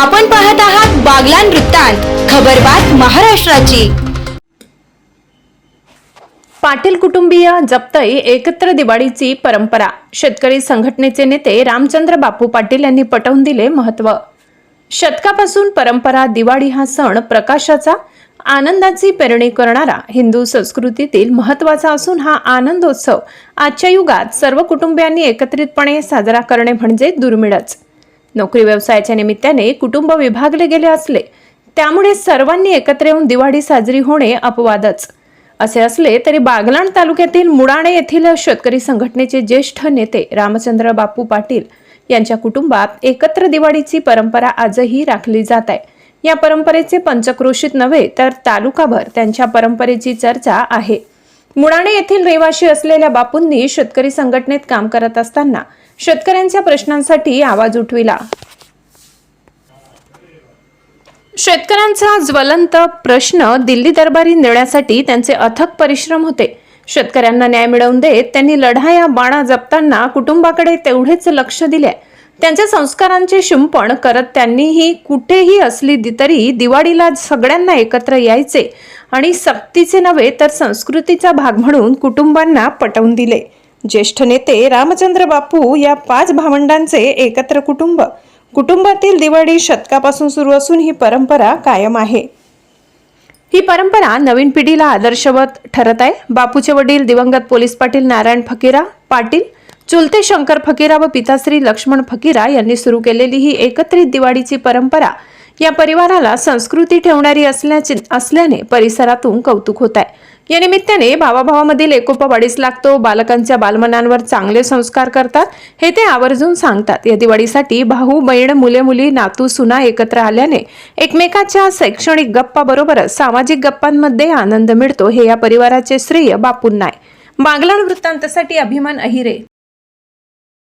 आपण पाहत आहात बागलान वृत्तांत खबरबात महाराष्ट्राची. पाटील कुटुंबीय जप्तई एकत्र दिवाळीची परंपरा. शेतकरी संघटनेचे नेते रामचंद्र बापू पाटील यांनी पटवून दिले महत्त्व. शतकापासून परंपरा दिवाळी हा सण प्रकाशाचा आनंदाची पेरणी करणारा हिंदू संस्कृतीतील महत्त्वाचा असून हा आनंदोत्सव आजच्या युगात सर्व कुटुंबियांनी एकत्रितपणे साजरा करणे म्हणजे दुर्मिळच. नोकरी व्यवसायाच्या निमित्ताने कुटुंब विभागले गेले असले त्यामुळे सर्वांनी एकत्र येऊन दिवाळी साजरी होणे अपवादच. असे असले तरी बागलाण तालुक्यातील मुडाणे येथील शेतकरी संघटनेचे ज्येष्ठ नेते रामचंद्र बापू पाटील यांच्या कुटुंबात एकत्र दिवाळीची परंपरा आजही राखली जात आहे. या परंपरेचे पंचक्रोशीत नव्हे तर तालुकाभर त्यांच्या परंपरेची चर्चा आहे. मुळाणे येथील रहिवाशी असलेल्या बापूंनी शेतकरी संघटनेत काम करत असताना शेतकऱ्यांच्या प्रश्नांसाठी आवाज उठविला. शेतकऱ्यांचा ज्वलंत प्रश्न दिल्ली दरबारी नेण्यासाठी त्यांचे अथक परिश्रम होते. शेतकऱ्यांना न्याय मिळवून देत त्यांनी लढाया बाणा जपताना कुटुंबाकडे तेवढेच लक्ष दिले. त्यांच्या संस्कारांचे शिंपण करत त्यांनीही कुठेही असली तरी दिवाळीला सगळ्यांना एकत्र यायचे. आणि सक्तीचे नव्हे तर संस्कृतीचा भाग म्हणून कुटुंबांना पटवून दिले. ज्येष्ठ नेते रामचंद्र बापू या पाच भावंडांचे एकत्र कुटुंब. कुटुंबातील दिवाळी शतकापासून सुरू असून ही परंपरा कायम आहे. ही परंपरा नवीन पिढीला आदर्शवत ठरत आहे. बापूचे वडील दिवंगत पोलीस पाटील नारायण फकीरा पाटील चुलते शंकर फकीरा व पिताश्री लक्ष्मण फकीरा यांनी सुरू केलेली ही एकत्रित दिवाळीची परंपरा या परिवाराला संस्कृती ठेवणारी असल्याचे असल्याने परिसरातून कौतुक होत आहे. या निमित्ताने भावाभावामधील एकोपा वाढीस लागतो बालकांच्या बालमनांवर चांगले संस्कार करतात हे ते आवर्जून सांगतात. या दिवाळीसाठी भाऊ बहीण मुले मुली नातू सुना एकत्र आल्याने एकमेकाच्या शैक्षणिक गप्पाबरोबरच सामाजिक गप्पांमध्ये आनंद मिळतो. हे या परिवाराचे श्रेय बापूंना आहे बागलाण वृत्तांतसाठी अभिमान अहिरे.